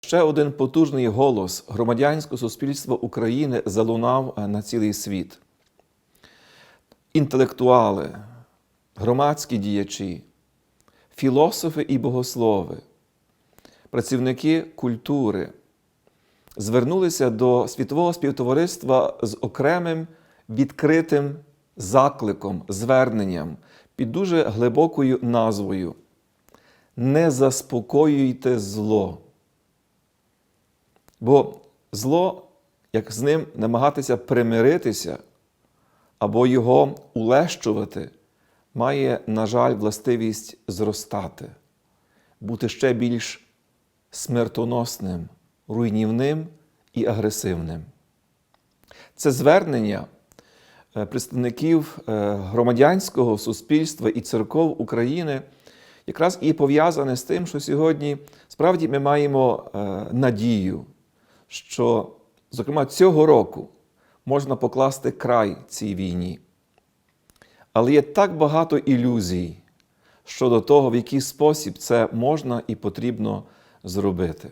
Ще один потужний голос громадянського суспільства України залунав е, на цілий світ. Інтелектуали, громадські діячі, філософи і богослови, працівники культури звернулися до світового співтовариства з окремим відкритим закликом, зверненням під дуже глибокою назвою Не заспокоюйте зло. Бо зло, як з ним намагатися примиритися або його улещувати, має, на жаль, властивість зростати, бути ще більш смертоносним, руйнівним і агресивним. Це звернення е, представників е, громадянського суспільства і церков України якраз і пов'язане з тим, що сьогодні справді ми маємо е, надію, що, зокрема, цього року можна покласти край цій війні. Але є так багато ілюзій щодо того, в який спосіб це можна і потрібно зробити.